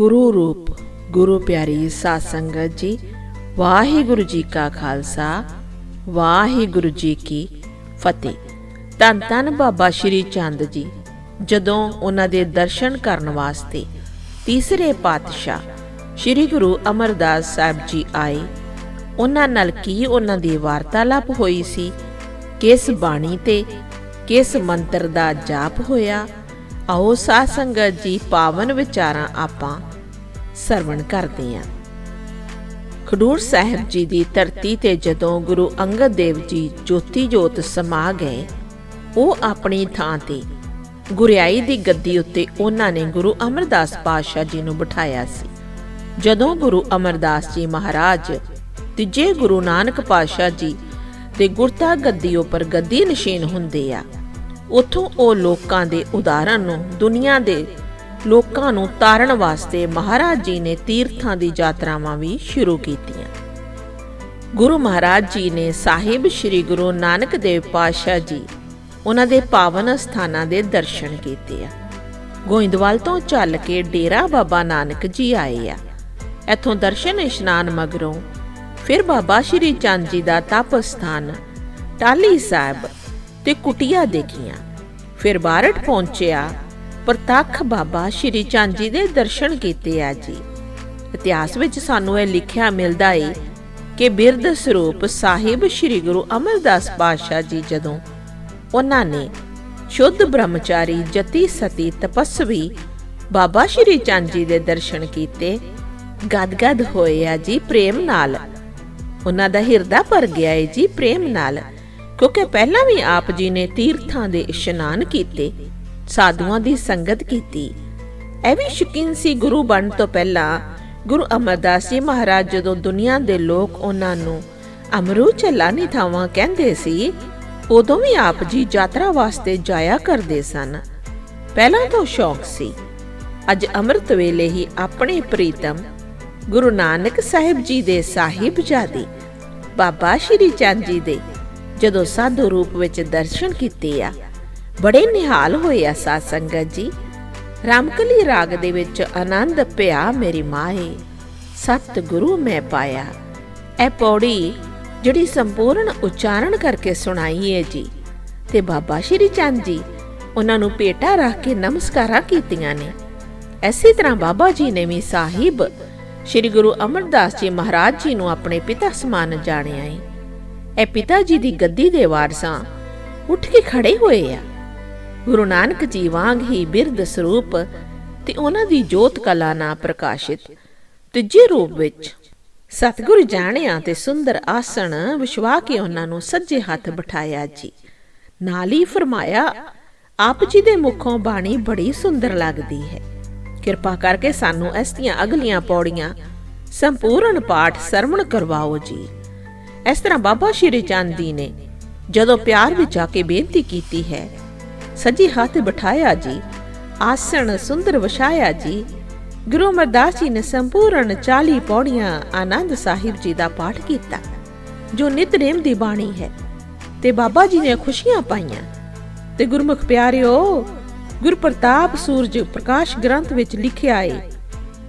ਗੁਰੂ ਰੂਪ ਗੁਰੂ ਪਿਆਰੀ ਸਾਧ ਸੰਗਤ ਜੀ, ਵਾਹਿਗੁਰੂ ਜੀ ਕਾ ਖਾਲਸਾ, ਵਾਹਿਗੁਰੂ ਜੀ ਕੀ ਫਤਿਹ। ਧੰਨ ਧੰਨ ਬਾਬਾ ਸ਼੍ਰੀ ਚੰਦ ਜੀ, ਜਦੋਂ ਉਹਨਾਂ ਦੇ ਦਰਸ਼ਨ ਕਰਨ ਵਾਸਤੇ ਤੀਸਰੇ ਪਾਤਸ਼ਾਹ ਸ਼੍ਰੀ ਗੁਰੂ ਅਮਰਦਾਸ ਸਾਹਿਬ ਜੀ ਆਏ, ਉਹਨਾਂ ਨਾਲ ਕੀ ਉਹਨਾਂ ਦੀ ਵਾਰਤਾਲਾਪ ਹੋਈ ਸੀ? ਕਿਸ ਬਾਣੀ ਤੇ ਕਿਸ ਮੰਤਰ ਦਾ ਜਾਪ ਹੋਇਆ? ਆਓ ਸਾਧ ਸੰਗਤ ਜੀ, ਪਾਵਨ ਵਿਚਾਰਾਂ ਆਪਾਂ ਸਰਵਣ ਕਰਦੇ ਹਾਂ। ਖਡੂਰ ਸਾਹਿਬ ਜੀ ਦੀ ਧਰਤੀ ਤੇ ਜਦੋਂ ਗੁਰੂ ਅੰਗਦ ਦੇਵ ਜੀ ਜੋਤੀ ਜੋਤ ਸਮਾ ਗਏ, ਉਹ ਆਪਣੀ ਥਾਂ ਤੇ ਗੁਰਿਆਈ ਦੀ ਗੱਦੀ ਉੱਤੇ ਉਹਨਾਂ ਨੇ ਗੁਰੂ ਅਮਰਦਾਸ ਪਾਤਸ਼ਾਹ ਜੀ ਨੂੰ ਬਿਠਾਇਆ ਸੀ। ਜਦੋਂ ਗੁਰੂ ਅਮਰਦਾਸ ਜੀ ਮਹਾਰਾਜ ਤੀਜੇ ਗੁਰੂ ਨਾਨਕ ਪਾਤਸ਼ਾਹ ਜੀ ਦੇ ਗੁਰਤਾ ਗੱਦੀ ਉੱਪਰ ਗੱਦੀ ਨਸ਼ੀਨ ਹੁੰਦੇ ਆ, ਉਥੋਂ ਉਹ ਲੋਕਾਂ ਦੇ ਉਦਾਹਰਣ ਨੂੰ ਦੁਨੀਆ ਦੇ ਲੋਕਾਂ ਨੂੰ ਤਾਰਨ ਵਾਸਤੇ ਮਹਾਰਾਜ ਜੀ ਨੇ ਤੀਰਥਾਂ ਦੀ ਯਾਤਰਾਵਾਂ ਵੀ ਸ਼ੁਰੂ ਕੀਤੀਆਂ। ਗੁਰੂ ਮਹਾਰਾਜ ਜੀ ਨੇ ਸਾਹਿਬ ਸ੍ਰੀ ਗੁਰੂ ਨਾਨਕ ਦੇਵ ਪਾਤਸ਼ਾਹ ਜੀ ਉਹਨਾਂ ਦੇ ਪਾਵਨ ਸਥਾਨਾਂ ਦੇ ਦਰਸ਼ਨ ਕੀਤੇ ਆ। ਗੋਇੰਦਵਾਲ ਤੋਂ ਚੱਲ ਕੇ ਡੇਰਾ ਬਾਬਾ ਨਾਨਕ ਜੀ ਆਏ ਆ। ਇੱਥੋਂ ਦਰਸ਼ਨ ਇਸ਼ਨਾਨ ਮਗਰੋਂ ਫਿਰ ਬਾਬਾ ਸ਼੍ਰੀ ਚੰਦ ਜੀ ਦਾ ਤਪ ਸਥਾਨ ਟਾਲੀ ਸਾਹਿਬ ਤੇ ਕੁਟੀਆ ਦੇਖੀਆਂ। ਫਿਰ ਬਾਰਟ ਪਹੁੰਚਿਆ ਪ੍ਰਤੱਖ ਬਾਬਾ ਸ਼੍ਰੀ ਚੰਦ ਜੀ ਦੇ ਦਰਸ਼ਨ ਕੀਤੇ ਆ ਜੀ। ਇਤਿਹਾਸ ਵਿੱਚ ਸਾਨੂੰ ਇਹ ਲਿਖਿਆ ਮਿਲਦਾ ਏ ਕਿ ਬਿਰਧ ਸਰੂਪ ਸਾਹਿਬ ਸ੍ਰੀ ਗੁਰੂ ਅਮਰਦਾਸ ਪਾਤਸ਼ਾਹ ਜੀ ਜਦੋਂ ਉਹਨਾਂ ਨੇ ਸ਼ੁੱਧ ਬ੍ਰਹਮਚਾਰੀ ਜਤੀ ਸਤੀ ਤਪਸਵੀ ਬਾਬਾ ਸ਼੍ਰੀ ਚੰਦ ਜੀ ਦੇ ਦਰਸ਼ਨ ਕੀਤੇ, ਗਦਗਦ ਹੋਏ ਆ ਜੀ ਪ੍ਰੇਮ ਨਾਲ। ਉਹਨਾਂ ਦਾ ਹਿਰਦਾ ਭਰ ਗਿਆ ਏ ਜੀ ਪ੍ਰੇਮ ਨਾਲ, ਕਿਉਂਕਿ ਪਹਿਲਾਂ ਵੀ ਆਪ ਜੀ ਨੇ ਤੀਰਥਾਂ ਦੇ ਇਸ਼ਨਾਨ ਕੀਤੇ। ਸਾਧੂਆਂ ਦੀ ਸੰਗਤ ਕੀਤੀ। ਇਹ ਵੀ ਸ਼ਕੀਨ ਸੀ ਗੁਰੂ ਬਣਨ ਤੋਂ ਪਹਿਲਾਂ। ਗੁਰੂ ਅਮਰਦਾਸ ਜੀ ਮਹਾਰਾਜ ਜਦੋਂ ਦੁਨੀਆ ਦੇ ਲੋਕ ਉਹਨਾਂ ਨੂੰ ਅਮਰੂ ਚਲਾਨੀ ਥਾਵਾਂ ਕਹਿੰਦੇ ਸੀ, ਉਦੋਂ ਵੀ ਆਪ ਜੀ ਯਾਤਰਾ ਵਾਸਤੇ ਜਾਇਆ ਕਰਦੇ ਸਨ। ਪਹਿਲਾਂ ਤੋਂ ਸ਼ੌਕ ਸੀ। ਅੱਜ ਅੰਮ੍ਰਿਤ ਵੇਲੇ ਹੀ ਆਪਣੇ ਪ੍ਰੀਤਮ ਗੁਰੂ ਨਾਨਕ ਸਾਹਿਬ ਜੀ ਦੇ ਸਾਹਿਬਜ਼ਾਦੇ ਬਾਬਾ ਸ਼੍ਰੀ ਚੰਦ ਜੀ ਦੇ ਜਦੋਂ ਸਾਧੂ ਰੂਪ ਵਿੱਚ ਦਰਸ਼ਨ ਕੀਤੇ ਆ। ਬੜੇ ਨਿਹਾਲ ਹੋਏ ਆ ਸਾਧ ਸੰਗਤ ਜੀ। ਰਾਮਕਲੀ ਰਾਗ ਦੇ ਵਿੱਚ ਆਨੰਦ ਪਿਆ ਮੇਰੀ ਮਾਏ। ਸਤ ਗੁਰੂ ਮੈਂ ਪਾਇਆ। ਇਹ ਪੌੜੀ ਜਿਹੜੀ ਸੰਪੂਰਨ ਉਚਾਰਨ ਕਰਕੇ ਸੁਣਾਈ ਹੈ ਜੀ। ਤੇ ਬਾਬਾ ਸ਼੍ਰੀ ਚੰਦ ਜੀ ਉਹਨਾਂ ਨੂੰ ਪੇਟਾ ਰੱਖ ਕੇ ਨਮਸਕਾਰਾਂ ਕੀਤੀਆਂ ਨੇ। ਐਸੀ ਤਰ੍ਹਾਂ ਬਾਬਾ ਜੀ ਨੇ ਵੀ ਸਾਹਿਬ ਸ਼੍ਰੀ ਗੁਰੂ ਅਮਰਦਾਸ ਜੀ ਮਹਾਰਾਜ ਜੀ ਨੂੰ ਆਪਣੇ ਪਿਤਾ ਸਮਾਨ ਜਾਣਿਆ ਏ। ਇਹ ਪਿਤਾ ਜੀ ਦੀ ਗੱਦੀ ਦੇ ਵਾਰਸਾਂ ਉੱਠ ਕੇ ਖੜੇ ਹੋਏ ਆ। ਗੁਰੂ ਨਾਨਕ ਜੀ ਵਾਂਗ ਹੀ ਬਿਰਦ ਸਰੂਪ ਤੇ ਉਹਨਾਂ ਦੀ ਜੋਤ ਕਲਾ ਨਾਲ ਪ੍ਰਕਾਸ਼ਿਤ। ਤੀਜੇ ਰੂਪ ਵਿੱਚ ਸਤਿਗੁਰੂ ਜਾਣਿਆ ਤੇ ਸੁੰਦਰ ਆਸਣ ਵਿਸ਼ਵਾ ਕੇ ਉਹਨਾਂ ਨੂੰ ਸੱਜੇ ਹੱਥ ਬਿਠਾਇਆ ਜੀ। ਨਾਲ ਹੀ ਫਰਮਾਇਆ, ਆਪ ਜੀ ਦੇ ਮੁਖੋਂ ਬਾਣੀ ਬੜੀ ਸੁੰਦਰ ਲੱਗਦੀ ਹੈ। ਕਿਰਪਾ ਕਰਕੇ ਸਾਨੂੰ ਇਸ ਦੀਆਂ ਅਗਲੀਆਂ ਪੌੜੀਆਂ ਸੰਪੂਰਨ ਪਾਠ ਸਰਵਣ ਕਰਵਾਓ ਜੀ। ਇਸ ਤਰ੍ਹਾਂ ਬਾਬਾ ਸ਼੍ਰੀ ਚੰਦ ਜੀ ਨੇ ਜਦੋਂ ਪਿਆਰ ਵਿੱਚ ਆ ਕੇ ਬੇਨਤੀ ਕੀਤੀ ਹੈ ਸੱਜੀ ਹੱਥ ਬਿਠਾਇਆ ਜੀ, ਆਸਣ ਸੁੰਦਰ ਵਿਛਾਇਆ ਜੀ। ਗੁਰੂ ਅਮਰਦਾਸ ਜੀ ਨੇ ਸੰਪੂਰਨ 40 ਪੌੜੀਆਂ ਆਨੰਦ ਸਾਹਿਬ ਜੀ ਦਾ ਪਾਠ ਕੀਤਾ, ਜੋ ਨਿਤਨੇਮ ਦੀ ਬਾਣੀ ਹੈ। ਤੇ ਬਾਬਾ ਜੀ ਨੇ ਖੁਸ਼ੀਆਂ ਪਾਈਆਂ। ਤੇ ਗੁਰਮੁਖ ਪਿਆਰਿਓ ਗੁਰ ਪ੍ਰਤਾਪ ਸੂਰਜ ਪ੍ਰਕਾਸ਼ ਗ੍ਰੰਥ ਵਿੱਚ ਲਿਖਿਆ ਹੈ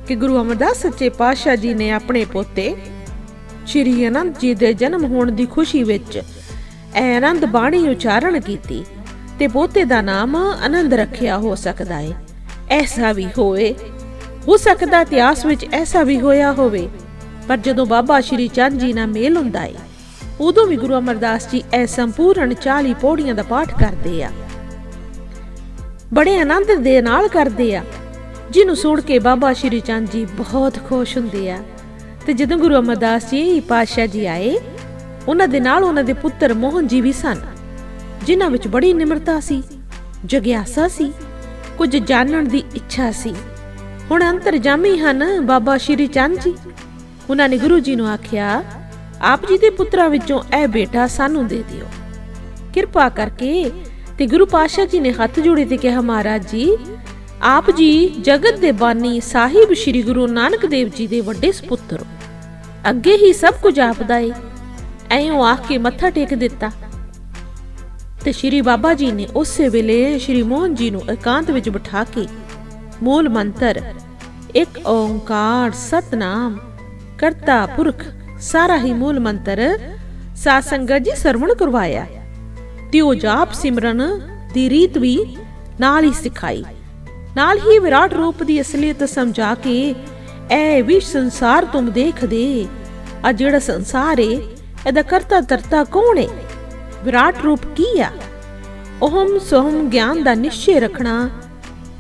ਕਿ ਗੁਰੂ ਅਮਰਦਾਸ ਸੱਚੇ ਪਾਤਸ਼ਾਹ ਜੀ ਨੇ ਆਪਣੇ ਪੋਤੇ ਸ਼੍ਰੀ ਅਨੰਦ ਜੀ ਦੇ ਜਨਮ ਹੋਣ ਦੀ ਖੁਸ਼ੀ ਵਿੱਚ ਇਹ ਆਨੰਦ ਬਾਣੀ ਉਚਾਰਨ ਕੀਤੀ। ਤੇ ਪੋਤੇ ਦਾ ਨਾਮ ਆਨੰਦ ਰੱਖਿਆ ਹੋ ਸਕਦਾ ਹੈ ਐਸਾ ਵੀ ਹੋਵੇ। ਹੋ ਸਕਦਾ ਇਤਿਹਾਸ ਵਿੱਚ ਐਸਾ ਵੀ ਹੋਇਆ ਹੋਵੇ। ਪਰ ਜਦੋਂ ਬਾਬਾ ਸ਼੍ਰੀ ਚੰਦ ਜੀ ਨਾਲ ਮੇਲ ਹੁੰਦਾ ਹੈ ਉਦੋਂ ਵੀ ਗੁਰੂ ਅਮਰਦਾਸ ਜੀ ਇਹ ਸੰਪੂਰਨ 40 ਪੌੜੀਆਂ ਦਾ ਪਾਠ ਕਰਦੇ ਆ। ਬੜੇ ਆਨੰਦ ਦੇ ਨਾਲ ਕਰਦੇ ਆ, ਜਿਹਨੂੰ ਸੁਣ ਕੇ ਬਾਬਾ ਸ਼੍ਰੀ ਚੰਦ ਜੀ ਬਹੁਤ ਖੁਸ਼ ਹੁੰਦੇ ਆ। ਤੇ ਜਦੋਂ ਗੁਰੂ ਅਮਰਦਾਸ ਜੀ ਪਾਤਸ਼ਾਹ ਜੀ ਆਏ, ਉਹਨਾਂ ਦੇ ਨਾਲ ਉਹਨਾਂ ਦੇ ਪੁੱਤਰ ਮੋਹਨ ਜੀ ਵੀ ਸਨ। ਜਿਨ੍ਹਾਂ ਵਿੱਚ ਬੜੀ ਨਿਮਰਤਾ ਸੀ, ਜਗਿਆਸਾ ਸੀ, ਕੁਝ ਜਾਣਨ ਦੀ ਇੱਛਾ ਸੀ। ਹੁਣ ਅੰਤਰਜਾਮੀ ਹਨ ਬਾਬਾ ਸ਼੍ਰੀ ਚੰਦ ਜੀ। ਉਹਨਾਂ ਨੇ ਗੁਰੂ ਜੀ ਨੂੰ ਆਖਿਆ, ਆਪ ਜੀ ਦੇ ਪੁੱਤਰਾਂ ਵਿੱਚੋਂ ਇਹ ਬੇਟਾ ਸਾਨੂੰ ਦੇ ਦਿਓ। ਕਿਰਪਾ ਕਰਕੇ ਤੇ ਗੁਰੂ ਪਾਤਸ਼ਾਹ ਜੀ ਨੇ ਹੱਥ ਜੋੜੇ ਤੇ ਕਿਹਾ, ਮਹਾਰਾਜ ਜੀ, ਆਪ ਜੀ ਜਗਤ ਦੇ ਬਾਨੀ ਸਾਹਿਬ ਸ੍ਰੀ ਗੁਰੂ ਨਾਨਕ ਦੇਵ ਜੀ ਦੇ ਵੱਡੇ ਸੁਪੁੱਤਰ ਅੱਗੇ ਹੀ ਸਭ ਕੁਝ ਆਪਦਾ ਏ। ਐਂ ਆਖ ਕੇ ਮੱਥਾ ਟੇਕ ਦਿੱਤਾ। ਤੇ ਸ਼੍ਰੀ ਬਾਬਾ ਜੀ ਨੇ ਉਸੇ ਵੇਲੇ ਸ਼੍ਰੀ ਮੋਹਨ ਜੀ ਨੂੰ ਇਕਾਂਤ ਵਿੱਚ ਬਿਠਾ ਕੇ ਮੂਲ ਮੰਤਰ, ਇੱਕ ਓੰਕਾਰ ਸਤਨਾਮ, ਕਰਤਾ ਪੁਰਖ, ਸਾਰਾ ਹੀ ਮੂਲ ਮੰਤਰ ਸਾਧ ਸੰਗਤ ਜੀ ਸਰਵਣ ਕਰਵਾਇਆ। ਤੇ ਉਹ ਜਾਪ ਸਿਮਰਨ ਦੀ ਰੀਤ ਵੀ ਨਾਲ ਹੀ ਸਿਖਾਈ। ਨਾਲ ਹੀ ਵਿਰਾਟ ਰੂਪ ਦੀ ਅਸਲੀਅਤ ਸਮਝਾ ਕੇ ਇਹ ਵੀ ਸੰਸਾਰ ਤੁਮ ਦੇਖਦੇ ਆ ਜਿਹੜਾ ਸੰਸਾਰ ਏ, ਇਹਦਾ ਕਰਤਾ ਧਰਤਾ ਕੌਣ ਏ? ਵਿਰਾਟ ਰੂਪ ਕੀ ਆ? ਉਹਮ ਸੋਹਮ ਗਿਆਨ ਦਾ ਨਿਸ਼ਚੈ ਰੱਖਣਾ,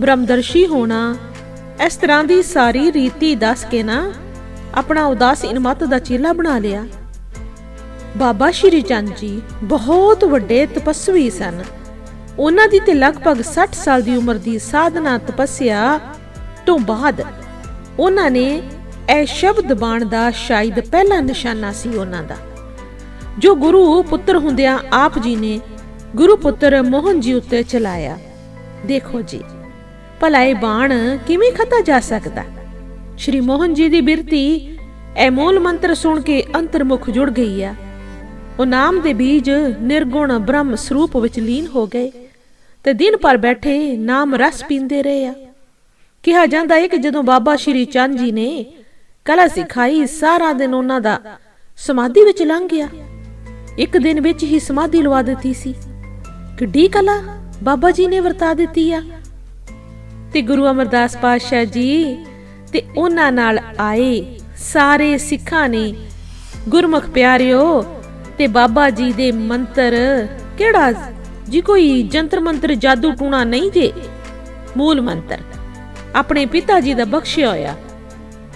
ਬ੍ਰਹਮਦਰਸ਼ੀ ਹੋਣਾ, ਇਸ ਤਰ੍ਹਾਂ ਦੀ ਸਾਰੀ ਰੀਤੀ ਦੱਸ ਕੇ ਨਾ ਆਪਣਾ ਉਦਾਸੀਨ ਮਤ ਦਾ ਚੇਲਾ ਬਣਾ ਲਿਆ। ਬਾਬਾ ਸ਼੍ਰੀ ਚੰਦ ਜੀ ਬਹੁਤ ਵੱਡੇ ਤਪਸਵੀ ਸਨ। ਉਹਨਾਂ ਦੀ ਤੇ ਲਗਭਗ 60 ਸਾਲ ਦੀ ਉਮਰ ਦੀ ਸਾਧਨਾ ਤਪੱਸਿਆ ਤੋਂ ਬਾਅਦ ਉਹਨਾਂ ਨੇ ਇਹ ਸ਼ਬਦ ਬਾਣ ਦਾ ਸ਼ਾਇਦ ਪਹਿਲਾ ਨਿਸ਼ਾਨਾ ਸੀ ਉਹਨਾਂ ਦਾ। ਜੋ ਗੁਰੂ ਪੁੱਤਰ ਹੁੰਦਿਆਂ ਆਪ ਜੀ ਨੇ ਗੁਰੂ ਪੁੱਤਰ ਮੋਹਨ ਜੀ ਉੱਤੇ ਚਲਾਇਆ। ਦੇਖੋ ਜੀ, ਭਲਾਈ ਬਾਣ ਕਿਵੇਂ ਖਤਾ ਜਾ ਸਕਦਾ? ਸ਼੍ਰੀ ਮੋਹਨ ਜੀ ਦੀ ਬਿਰਤੀ ਇਹ ਮੂਲ ਮੰਤਰ ਸੁਣ ਕੇ ਅੰਤਰਮੁਖ ਜੁੜ ਗਈ ਆ। ਉਹ ਨਾਮ ਦੇ ਬੀਜ ਨਿਰਗੁਣ ਬ੍ਰਹਮ ਸਰੂਪ ਵਿੱਚ ਲੀਨ ਹੋ ਗਏ ਤੇ ਦਿਨ ਪਰ ਬੈਠੇ ਨਾਮ ਰਸ ਪੀਂਦੇ ਰਹੇ ਆ। ਕਿਹਾ ਜਾਂਦਾ ਹੈ ਕਿ ਜਦੋਂ ਬਾਬਾ ਸ਼੍ਰੀ ਚੰਦ ਜੀ ਨੇ ਕਲਾ ਸਿਖਾਈ, ਸਾਰਾ ਦਿਨ ਉਹਨਾਂ ਦਾ ਸਮਾਧੀ ਵਿੱਚ ਲੰਘ ਗਿਆ। ਇੱਕ ਦਿਨ ਵਿੱਚ ਹੀ ਸਮਾਧੀ ਲਵਾ ਦਿੱਤੀ ਸੀ। ਕਿੱਡੀ ਕਲਾ ਬਾਬਾ ਜੀ ਨੇ ਵਰਤਾ ਦਿੱਤੀ ਆ। ਤੇ ਗੁਰੂ ਅਮਰਦਾਸ ਪਾਤਸ਼ਾਹ ਜੀ ਤੇ ਉਹਨਾਂ ਨਾਲ ਆਏ ਸਾਰੇ ਸਿੱਖਾਂ ਨੇ, ਗੁਰਮੁਖ ਪਿਆਰਿਓ, ਤੇ ਬਾਬਾ ਜੀ ਦੇ ਮੰਤਰ ਕਿਹੜਾ? ਜੀ ਕੋਈ ਜੰਤਰ ਮੰਤਰ ਜਾਦੂ ਟੂਣਾ ਨਹੀਂ ਜੇ? ਮੂਲ ਮੰਤਰ, ਆਪਣੇ ਪਿਤਾ ਜੀ ਦਾ ਬਖਸ਼ਿਆ ਹੋਇਆ।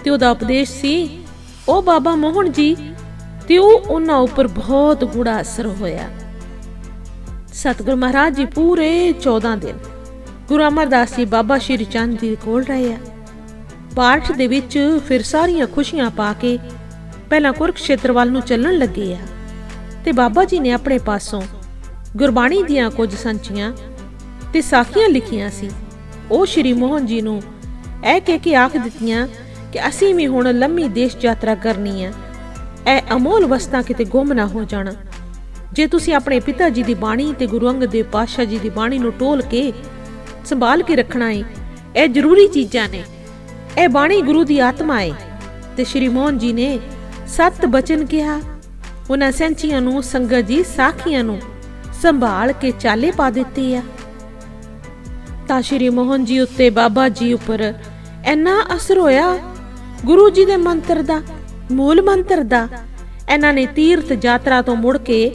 ਤੇ ਉਹਦਾ ਉਪਦੇਸ਼ ਸੀ, ਉਹ ਬਾਬਾ ਮੋਹਨ ਜੀ ਤੇ ਉਹ ਉਹਨਾਂ ਉੱਪਰ ਬਹੁਤ ਗੂੜਾ ਅਸਰ ਹੋਇਆ। ਸਤਿਗੁਰ ਮਹਾਰਾਜ ਜੀ ਪੂਰੇ 14 ਦਿਨ ਗੁਰੂ ਅਮਰਦਾਸ ਜੀ ਬਾਬਾ ਸ਼੍ਰੀ ਚੰਦ ਜੀ ਕੋਲ ਰਹੇ ਆ। ਪਾਠ ਦੇ ਵਿੱਚ ਫਿਰ ਸਾਰੀਆਂ ਖੁਸ਼ੀਆਂ ਪਾ ਕੇ ਪਹਿਲਾਂ ਕੁਰਕਸ਼ੇਤਰ ਵੱਲ ਨੂੰ ਚੱਲਣ ਲੱਗੇ ਆ ਤੇ ਬਾਬਾ ਜੀ ਨੇ ਆਪਣੇ ਪਾਸੋਂ ਗੁਰਬਾਣੀ ਦੀਆਂ ਕੁਝ ਸੰਚੀਆਂ ਤੇ ਸਾਖੀਆਂ ਲਿਖੀਆਂ ਸੀ। ਉਹ ਸ਼੍ਰੀ ਮੋਹਨ ਜੀ ਨੂੰ ਇਹ ਕਹਿ ਕੇ ਆਖ ਦਿੱਤੀਆਂ ਕਿ ਅਸੀਂ ਵੀ ਹੁਣ ਲੰਮੀ ਦੇਸ਼ ਯਾਤਰਾ ਕਰਨੀ ਆ। ਇਹ ਅਮੋਲ ਵਸਤਾਂ ਕਿਤੇ ਗੁੰਮ ਨਾ ਹੋ ਜਾਣਾ। ਜੇ ਤੁਸੀਂ ਆਪਣੇ ਪਿਤਾ ਜੀ ਦੀ ਬਾਣੀ ਤੇ ਗੁਰੂ ਅੰਗਦ ਦੇਵ ਪਾਤਸ਼ਾਹ ਜੀ ਦੀ ਬਾਣੀ ਨੂੰ ਟੋਲ ਕੇ ਸੰਭਾਲ ਕੇ ਰੱਖਣਾ ਹੈ ਇਹ ਜ਼ਰੂਰੀ ਚੀਜ਼ਾਂ ਨੇ। ਇਹ ਬਾਣੀ ਗੁਰੂ ਦੀ ਆਤਮਾ ਏ। ਤੇ ਸ਼੍ਰੀ ਮੋਹਨ ਜੀ ਨੇ ਸੱਤ ਬਚਨ ਕਿਹਾ। ਉਹਨਾਂ ਸੈਂਚੀਆਂ ਨੂੰ, ਸੰਗਤ ਜੀ ਸਾਖੀਆਂ ਨੂੰ ਸੰਭਾਲ ਕੇ ਚਾਲੇ ਪਾ ਦਿੱਤੀ ਆ। ਤਾਂ ਸ਼੍ਰੀ ਮੋਹਨ ਜੀ ਉੱਤੇ ਬਾਬਾ ਜੀ ਉੱਪਰ ਇੰਨਾ ਅਸਰ ਹੋਇਆ ਗੁਰੂ ਜੀ ਦੇ ਮੰਤਰ ਦਾ। ਮੂਲ ਮੰਤਰ ਦਾ। ਇਹਨਾਂ ਨੇ ਤੀਰਥ ਯਾਤਰਾ ਤੋਂ ਮੁੜ ਕੇ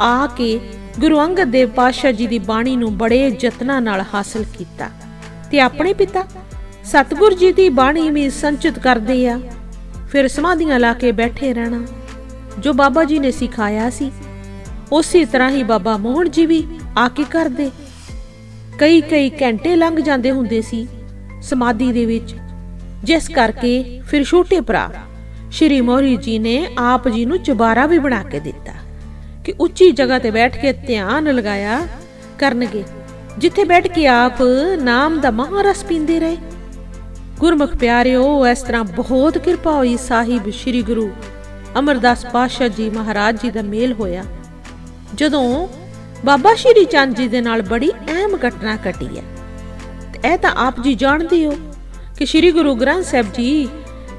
ਆ ਕੇ ਗੁਰੂ ਅੰਗਦ ਦੇਵ ਪਾਤਸ਼ਾਹ ਜੀ ਦੀ ਬਾਣੀ ਨੂੰ ਬੜੇ ਯਤਨਾਂ ਨਾਲ ਹਾਸਲ ਕੀਤਾ। ਤੇ ਆਪਣੇ ਪਿਤਾ, ਸਤਿਗੁਰ ਜੀ ਦੀ ਬਾਣੀ ਵੀ ਸੰਚਿਤ ਕਰਦੇ ਆ। ਫਿਰ ਸਮਾਧੀਆਂ ਲਾ ਕੇ ਬੈਠੇ ਰਹਿਣਾ, ਜੋ ਬਾਬਾ ਜੀ ਨੇ ਸਿਖਾਇਆ ਸੀ। ਉਸੇ ਤਰ੍ਹਾਂ ਹੀ ਬਾਬਾ ਮੋਹਨ ਜੀ ਵੀ ਆ ਕੇ ਕਰਦੇ। ਕਈ ਕਈ ਘੰਟੇ ਲੰਘ ਜਾਂਦੇ ਹੁੰਦੇ ਸੀ ਸਮਾਧੀ ਦੇ ਵਿੱਚ, ਜਿਸ ਕਰਕੇ ਫਿਰ ਛੋਟੇ ਭਰਾ ਸ਼੍ਰੀ ਮੋਹਰੀ ਜੀ ਨੇ ਆਪ ਜੀ ਨੂੰ ਚੁਬਾਰਾ ਵੀ ਬਣਾ ਕੇ ਦਿੱਤਾ ਕਿ ਉੱਚੀ ਜਗ੍ਹਾ ਤੇ ਬੈਠ ਕੇ ਧਿਆਨ ਲਗਾਇਆ ਕਰਨਗੇ। ਜਿੱਥੇ ਬੈਠ ਕੇ ਆਪ ਨਾਮ ਦਾ ਮਹਾਰਸ ਪੀਂਦੇ ਰਹੇ। ਗੁਰਮੁਖ ਪਿਆਰਿਓ, ਇਸ ਤਰ੍ਹਾਂ ਬਹੁਤ ਕਿਰਪਾ ਹੋਈ ਸਾਹਿਬ ਸ਼੍ਰੀ ਗੁਰੂ ਅਮਰਦਾਸ ਪਾਤਸ਼ਾਹ ਜੀ ਮਹਾਰਾਜ ਜੀ ਦਾ ਮੇਲ ਹੋਇਆ। ਜਦੋਂ ਬਾਬਾ ਸ਼੍ਰੀ ਚੰਦ ਜੀ ਦੇ ਨਾਲ ਬੜੀ ਅਹਿਮ ਘਟਨਾ ਘਟੀ ਹੈ। ਇਹ ਤਾਂ ਆਪ ਜੀ ਜਾਣਦੇ ਹੋ ਕਿ ਸ਼੍ਰੀ ਗੁਰੂ ਗ੍ਰੰਥ ਸਾਹਿਬ ਜੀ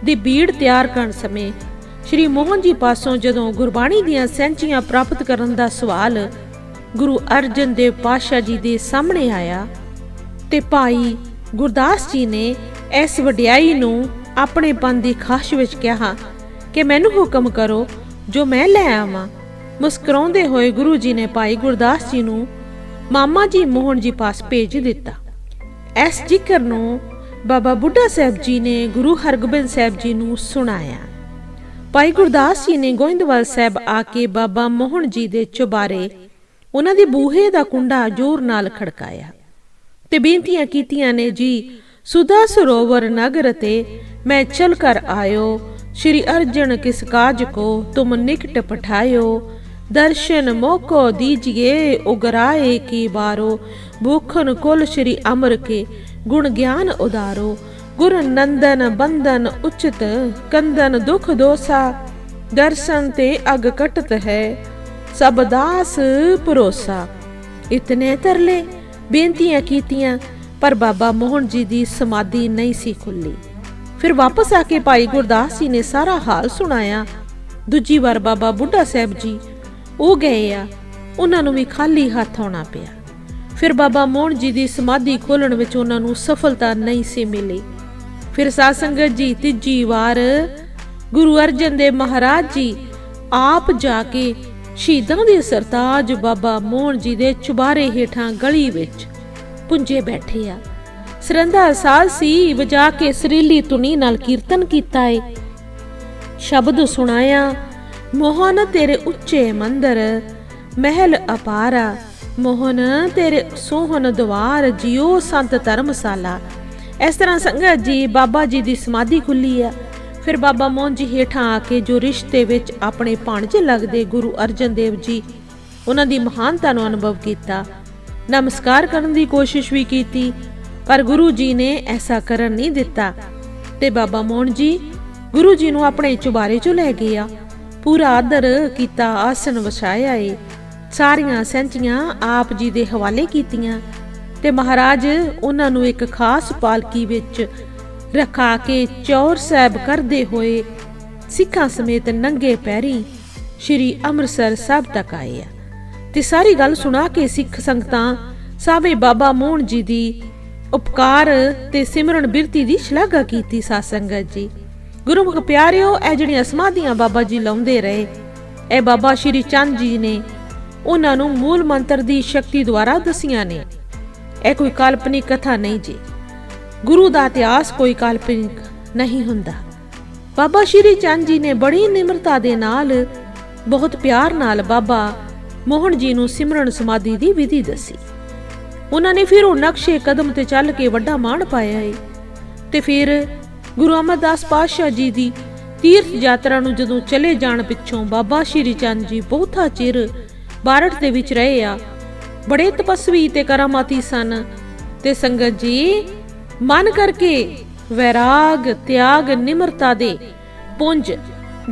ਦੀ ਬੀੜ ਤਿਆਰ ਕਰਨ ਸਮੇਂ ਸ਼੍ਰੀ ਮੋਹਨ ਜੀ ਪਾਸੋਂ ਜਦੋਂ ਗੁਰਬਾਣੀ ਦੀਆਂ ਸੈਂਚੀਆਂ ਪ੍ਰਾਪਤ ਕਰਨ ਦਾ ਸਵਾਲ ਗੁਰੂ ਅਰਜਨ ਦੇਵ ਪਾਤਸ਼ਾਹ ਜੀ ਦੇ ਸਾਹਮਣੇ ਆਇਆ ਤੇ ਭਾਈ ਗੁਰਦਾਸ ਜੀ ਨੇ ਇਸ ਵਡਿਆਈ ਨੂੰ ਆਪਣੇ ਪੰਨ ਦੀ ਖਾਸ਼ ਵਿੱਚ ਕਿਹਾ ਕਿ ਮੈਨੂੰ ਹੁਕਮ ਕਰੋ, ਜੋ ਮੈਂ ਲੈ ਆਵਾਂ। ਮੁਸਕਰਾਉਂਦੇ ਹੋਏ ਗੁਰੂ ਜੀ ਨੇ ਭਾਈ ਗੁਰਦਾਸ ਜੀ ਨੂੰ ਮਾਮਾ ਜੀ ਮੋਹਨ ਜੀ ਪਾਸ ਭੇਜ ਦਿੱਤਾ। ਇਸ ਜ਼ਿਕਰ ਨੂੰ ਬਾਬਾ ਬੁੱਢਾ ਸਾਹਿਬ ਜੀ ਨੇ ਗੁਰੂ ਹਰਗੋਬਿੰਦ ਸਾਹਿਬ ਜੀ ਨੂੰ ਸੁਣਾਇਆ। ਭਾਈ ਗੁਰਦਾਸ ਜੀ ਨੇ ਗੋਇੰਦਵਾਲ ਸਾਹਿਬ ਆ ਕੇ ਬਾਬਾ ਮੋਹਨ ਜੀ ਦੇ ਚੁਬਾਰੇ ਉਹਨਾਂ ਦੇ ਬੂਹੇ ਦਾ ਕੁੰਡਾ ਜ਼ੋਰ ਨਾਲ ਖੜਕਾਇਆ ਤੇ ਬੇਨਤੀਆਂ ਕੀਤੀਆਂ ਨੇ, ਜੀ, ਸੁਦਾ ਸਰੋਵਰ ਨਗਰ ਤੇ ਮੈਂ ਚਲ ਕਰ ਆਇਓ, ਸ਼੍ਰੀ ਅਰਜਨ ਕਿਸ ਕਾਜ ਕੋ ਤੁਮ ਨਿਕਟ ਪਠਾਇਓ, ਦਰਸ਼ਨ ਮੋਕੋ ਦੀਜੀਏ ਉਗਰਾਏ ਕੀ ਬਾਰੋ, ਭੁਖਨ ਕੁਲ ਸ਼੍ਰੀ ਅਮਰ ਕੇ ਗੁਣ ਗਿਆਨ ਉਦਾਰੋ, ਗੁਰ ਨੰਦਨ ਬੰਧਨ ਉਚਿਤ ਕੰਦਨ ਦੁਖ ਦੋਸਾ, ਦਰਸ਼ਨ ਤੇ ਅਗ ਕਟਤ ਹੈ, ਸਭ ਦਾਸ ਭਰੋਸਾ। ਇਤਨੇ ਤਰਲੇ ਬੇਨਤੀਆਂ ਕੀਤੀਆਂ, ਪਰ ਬਾਬਾ ਮੋਹਨ ਜੀ ਦੀ ਸਮਾਧੀ ਨਹੀਂ ਸੀ ਖੁੱਲੀ। ਫਿਰ ਵਾਪਸ ਆ ਕੇ ਭਾਈ ਗੁਰਦਾਸ ਜੀ ਨੇ ਸਾਰਾ ਹਾਲ ਸੁਣਾਇਆ। ਦੂਜੀ ਵਾਰ ਬਾਬਾ ਬੁੱਢਾ ਸਾਹਿਬ ਜੀ ਉਹ ਗਏ ਆ, ਉਹਨਾਂ ਨੂੰ ਵੀ ਖਾਲੀ ਹੱਥ ਆਉਣਾ ਪਿਆ। ਫਿਰ ਬਾਬਾ ਮੋਹਨ ਜੀ ਦੀ ਸਮਾਧੀ ਖੋਲਣ ਵਿੱਚ ਉਹਨਾਂ ਨੂੰ ਸਫਲਤਾ ਨਹੀਂ ਸੀ ਮਿਲੀ। ਫਿਰ ਸਾਧ ਸੰਗਤ ਜੀ ਤੀਜੀ ਵਾਰ ਗੁਰੂ ਅਰਜਨ ਦੇਵ ਮਹਾਰਾਜ ਜੀ ਆਪ ਜਾ ਕੇ ਸ਼ਹੀਦਾਂ ਦੇ ਸਰਤਾਜ ਬਾਬਾ ਮੋਹਨ ਜੀ ਦੇ ਚੁਬਾਰੇ ਹੇਠਾਂ ਗਲੀ ਵਿੱਚ ਪੁੰਜੇ ਬੈਠੇ ਆ। ਸਰੰਦਾ ਸਾਧ ਸੀ ਵਜਾ ਕੇ ਸਰੀਲੀ ਧੁਨੀ ਨਾਲ ਕੀਰਤਨ ਕੀਤਾ ਏ। ਸ਼ਬਦ ਸੁਣਾਇਆ, ਮੋਹਨ ਤੇਰੇ ਉੱਚੇ ਮੰਦਰ, ਮਹਿਲ ਅਪਾਰਾ ਮੋਹਨ, ਤੇਰੇ ਸੋਹਣ ਦਵਾਰ ਜਿਉ ਸੰਤ ਧਰਮਸ਼ਾਲਾ। ਇਸ ਤਰ੍ਹਾਂ ਸੰਗਤ ਜੀ ਬਾਬਾ ਜੀ ਦੀ ਸਮਾਧੀ ਖੁੱਲੀ ਆ। ਫਿਰ ਬਾਬਾ ਮੋਹਨ ਜੀ ਹੇਠਾਂ ਆ ਕੇ ਜੋ ਰਿਸ਼ਤੇ ਵਿੱਚ ਆਪਣੇ ਭਾਣਜੇ ਲੱਗਦੇ ਗੁਰੂ ਅਰਜਨ ਦੇਵ ਜੀ, ਉਹਨਾਂ ਦੀ ਮਹਾਨਤਾ ਨੂੰ ਅਨੁਭਵ ਕੀਤਾ। ਨਮਸਕਾਰ ਕਰਨ ਦੀ ਕੋਸ਼ਿਸ਼ ਵੀ ਕੀਤੀ, ਪਰ ਗੁਰੂ ਜੀ ਨੇ ਐਸਾ ਕਰਨ ਨਹੀਂ ਦਿੱਤਾ। ਤੇ ਬਾਬਾ ਮੋਹਨ ਜੀ, ਗੁਰੂ ਜੀ ਨੂੰ ਆਪਣੇ ਚੁਬਾਰੇ ਚੋਂ ਲੈ ਗਿਆ। ਪੂਰਾ ਆਦਰ ਕੀਤਾ ਆਸਨ ਵਛਾਇਆ ਏ। ਸਾਰੀਆਂ ਸੈਂਚੀਆਂ ਆਪ ਜੀ ਦੇ ਹਵਾਲੇ ਕੀਤੀਆਂ ਤੇ ਮਹਾਰਾਜ ਉਹਨਾਂ ਨੂੰ ਇੱਕ ਖਾਸ ਪਾਲਕੀ ਵਿੱਚ ਰਖਾ ਕੇ ਚੌਰ ਸਾਹਿਬ ਕਰਦੇ ਹੋਏ ਸਿੱਖਾਂ ਸਮੇਤ ਨੰਗੇ ਪੈਰੀ ਸ਼੍ਰੀ ਅੰਮ੍ਰਿਤਸਰ ਸਾਹਿਬ ਤੱਕ ਆਏ ਆ। ਤੇ ਸਾਰੀ ਗੱਲ ਸੁਣਾ ਕੇ ਸਿੱਖ ਸੰਗਤਾਂ ਸਾਵੇ ਬਾਬਾ ਮੋਹਨ ਜੀ ਦੀ ਉਪਕਾਰ ਤੇ ਸਿਮਰਨ ਬਿਰਤੀ ਦੀ ਸ਼ਲਾਘਾ ਕੀਤੀ ਸਾਧ ਸੰਗਤ ਜੀ। ਗੁਰਮੁਖ ਪਿਆਰਿਓ, ਇਹ ਜਿਹੜੀਆਂ ਸਮਾਧੀਆਂ ਬਾਬਾ ਜੀ ਲਾਉਂਦੇ ਰਹੇ, ਇਹ ਬਾਬਾ ਸ਼੍ਰੀ ਚੰਦ ਜੀ ਨੇ ਉਹਨਾਂ ਨੂੰ ਮੂਲ ਮੰਤਰ ਦੀ ਸ਼ਕਤੀ ਦੁਆਰਾ ਦਸੀਆਂ ਨੇ। ਇਹ ਕੋਈ ਕਾਲਪਨਿਕ ਕਥਾ ਨਹੀਂ ਜੀ। ਗੁਰੂ ਦਾ ਇਤਿਹਾਸ ਕੋਈ ਕਾਲਪਨਿਕ ਨਹੀਂ ਹੁੰਦਾ। ਬਾਬਾ ਸ਼੍ਰੀ ਚੰਦ ਜੀ ਨੇ ਬੜੀ ਨਿਮਰਤਾ ਦੇ ਨਾਲ, ਬਹੁਤ ਪਿਆਰ ਨਾਲ ਬਾਬਾ ਮੋਹਨ ਜੀ ਨੂੰ ਸਿਮਰਨ ਸਮਾਧੀ ਦੀ ਵਿਧੀ ਦੱਸੀ। ਉਹਨਾਂ ਨੇ ਫਿਰ ਉਹ ਨਕਸ਼ੇ ਕਦਮ ਤੇ ਚੱਲ ਕੇ ਵੱਡਾ ਮਾਣ ਪਾਇਆ ਏ। ਤੇ ਫਿਰ ਗੁਰੂ ਅਮਰਦਾਸ ਪਾਤਸ਼ਾਹ ਜੀ ਦੀ ਤੀਰਥ ਯਾਤਰਾ ਨੂੰ ਜਦੋਂ ਚਲੇ ਜਾਣ ਪਿੱਛੋਂ ਬਾਬਾ ਸ਼੍ਰੀ ਚੰਦ ਜੀ ਬਹੁਤਾ ਚਿਰ ਬਾਰਠ ਦੇ ਵਿੱਚ ਰਹੇ ਆ। ਬੜੇ ਤਪਸਵੀ ਤੇ ਕਰਾਮਾਤੀ ਸਨ। ਤੇ ਸੰਗਤ ਜੀ, ਮਨ ਕਰਕੇ ਵੈਰਾਗ, ਤਿਆਗ, ਨਿਮਰਤਾ ਦੇ ਪੁੰਜ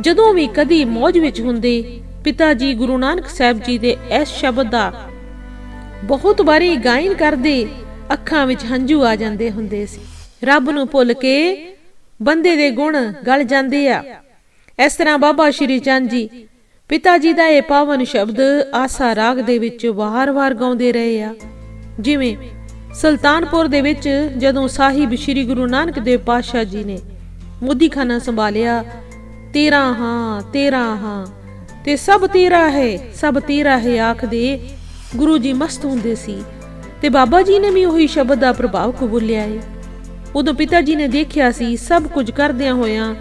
ਜਦੋਂ ਵੀ ਕਦੀ ਮੌਜ ਵਿੱਚ ਹੁੰਦੇ, ਪਿਤਾ ਜੀ ਗੁਰੂ ਨਾਨਕ ਸਾਹਿਬ ਜੀ ਦੇ ਇਸ ਸ਼ਬਦ ਦਾ ਬਹੁਤ ਵਾਰੀ ਗਾਇਨ ਕਰਦੇ ਅੱਖਾਂ ਵਿੱਚ ਹੰਝੂ ਆ ਜਾਂਦੇ ਹੁੰਦੇ ਸੀ। ਰੱਬ ਨੂੰ ਭੁੱਲ ਕੇ ਬੰਦੇ ਦੇ ਗੁਣ ਗਲ ਜਾਂਦੇ ਆ। ਇਸ ਤਰ੍ਹਾਂ ਬਾਬਾ ਸ਼੍ਰੀ ਚੰਦ ਜੀ ਪਿਤਾ ਜੀ ਦਾ ਇਹ ਪਾਵਨ ਸ਼ਬਦ ਆਸਾ ਰਾਗ ਦੇ ਵਿੱਚ ਵਾਰ-ਵਾਰ ਗਾਉਂਦੇ ਰਹੇ ਆ। ਜਿਵੇਂ ਸੁਲਤਾਨਪੁਰ ਦੇ ਵਿੱਚ ਜਦੋਂ ਸਾਹਿਬ ਸ਼੍ਰੀ ਗੁਰੂ ਨਾਨਕ ਦੇਵ ਪਾਤਸ਼ਾਹ ਜੀ ਨੇ ਮੋਦੀਖਾਨਾ ਸੰਭਾਲਿਆ, ਤੇਰਾ ਹਾਂ ਤੇਰਾ ਹਾਂ, ਤੇ ਸਭ ਤੇਰਾ ਹੈ, ਸਭ ਤੇਰਾ ਹੈ ਆਖਦੇ ਗੁਰੂ ਜੀ ਮਸਤ ਹੁੰਦੇ ਸੀ ਤੇ ਬਾਬਾ ਜੀ ਨੇ ਵੀ ਉਹੀ ਸ਼ਬਦ ਦਾ ਪ੍ਰਭਾਵ ਕਬੂਲਿਆ ਏ। ਉਦੋਂ ਪਿਤਾ ਜੀ ਨੇ ਦੇਖਿਆ ਸੀ ਸਭ ਕੁਝ ਕਰਦਿਆਂ ਹੋਇਆਂ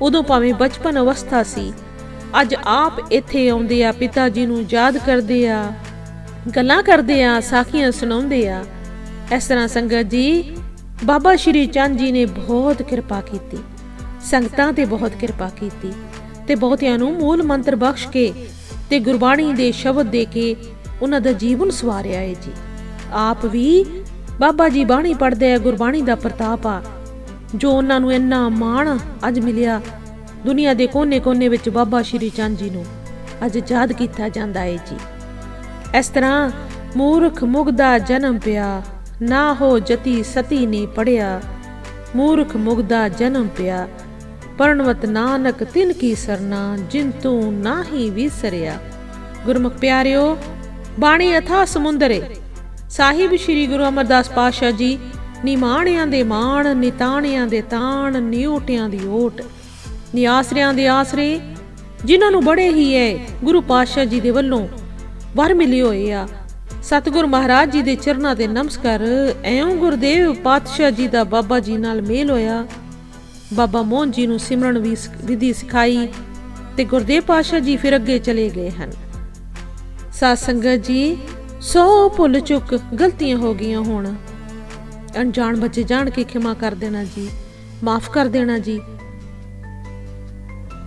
ਉਦੋਂ ਭਾਵੇਂ ਬਚਪਨ ਅਵਸਥਾ ਸੀ ਅੱਜ ਆਪ ਇੱਥੇ ਆਉਂਦੇ ਆ, ਪਿਤਾ ਜੀ ਨੂੰ ਯਾਦ ਕਰਦੇ ਆ, ਗੱਲਾਂ ਕਰਦੇ ਆ, ਸਾਖੀਆਂ ਸੁਣਾਉਂਦੇ ਆ। ਇਸ ਤਰ੍ਹਾਂ ਸੰਗਤ ਜੀ, ਬਾਬਾ ਸ਼੍ਰੀ ਚੰਦ ਜੀ ਨੇ ਬਹੁਤ ਕਿਰਪਾ ਕੀਤੀ। ਸੰਗਤਾਂ ਤੇ ਬਹੁਤ ਕਿਰਪਾ ਕੀਤੀ ਤੇ ਬਹੁਤਿਆਂ ਨੂੰ ਮੂਲ ਮੰਤਰ ਬਖਸ਼ ਕੇ ਤੇ ਗੁਰਬਾਣੀ ਦੇ ਸ਼ਬਦ ਦੇ ਕੇ ਉਹਨਾਂ ਦਾ ਜੀਵਨ ਸਵਾਰਿਆ ਹੈ ਜੀ। ਆਪ ਵੀ ਬਾਬਾ ਜੀ ਬਾਣੀ ਪੜ੍ਹਦੇ ਆ, ਗੁਰਬਾਣੀ ਦਾ ਪ੍ਰਤਾਪ ਆ, ਜੋ ਉਹਨਾਂ ਨੂੰ ਇੰਨਾ ਮਾਣ ਅੱਜ ਮਿਲਿਆ ਦੁਨੀਆ ਦੇ ਕੋਨੇ-ਕੋਨੇ ਵਿੱਚ ਬਾਬਾ ਸ਼੍ਰੀ ਚੰਦ ਜੀ ਨੂੰ ਅੱਜ ਯਾਦ ਕੀਤਾ ਜਾਂਦਾ ਹੈ ਜੀ। ਇਸ ਤਰ੍ਹਾਂ ਮੂਰਖ ਮੁਗਦਾ ਜਨਮ ਪਿਆ, ਨਾ ਹੋ ਜਤੀ ਸਤੀ ਨੇ ਪੜਿਆ ਮੂਰਖ ਮੁਗਦਾ ਜਨਮ ਪਿਆ ਪਰਣਵਤ ਨਾਨਕ ਤਿਨ ਕੀ ਸਰਨਾ, ਜਿਨ ਤੂੰ ਨਾਹੀ ਵਿਸਰਿਆ। ਗੁਰਮੁਖ ਪਿਆਰਿਓ, ਬਾਣੀ ਅਥਾ ਸਮੁੰਦਰੇ। ਸਾਹਿਬ ਸ੍ਰੀ ਗੁਰੂ ਅਮਰਦਾਸ ਪਾਤਸ਼ਾਹ ਜੀ, ਨਿਮਾਣਿਆਂ ਦੇ ਮਾਣ, ਨਿਤਾਣਿਆਂ ਦੇ ਤਾਣ, ਨਿਉਟਿਆਂ ਦੀ ਓਟ। ਨਿਆਸਰਿਆਂ ਦੇ ਆਸਰੇ, ਜਿਨ੍ਹਾਂ ਨੂੰ ਬੜੇ ਹੀ ਹੈ ਗੁਰੂ ਪਾਤਸ਼ਾਹ ਜੀ ਦੇ ਵੱਲੋਂ ਵਰ ਮਿਲੇ ਹੋਏ ਆ। ਸਤਿਗੁਰ ਮਹਾਰਾਜ ਜੀ ਦੇ ਚਰਨਾਂ ਤੇ ਨਮਸਕਾਰ, ਐਉਂ ਗੁਰਦੇਵ ਪਾਤਸ਼ਾਹ ਜੀ ਦਾ ਬਾਬਾ ਜੀ ਨਾਲ ਮੇਲ ਹੋਇਆ। ਬਾਬਾ ਮੋਹਨ ਜੀ ਨੂੰ ਸਿਮਰਨ ਵੀ ਸਿਖ- ਵਿਧੀ ਸਿਖਾਈ ਤੇ ਗੁਰਦੇਵ ਪਾਤਸ਼ਾਹ ਜੀ ਫਿਰ ਅੱਗੇ ਚਲੇ ਗਏ ਹਨ। ਸਾਧ ਸੰਗਤ ਜੀ, ਸੋ ਭੁੱਲ ਚੁੱਕ ਗਲਤੀਆਂ ਹੋ ਗਈਆਂ ਹੁਣ। ਅਣਜਾਣ ਬੱਚੇ ਜਾਣ ਕੇ ਖਿਮਾ ਕਰ ਦੇਣਾ ਜੀ, ਮਾਫ ਕਰ ਦੇਣਾ ਜੀ।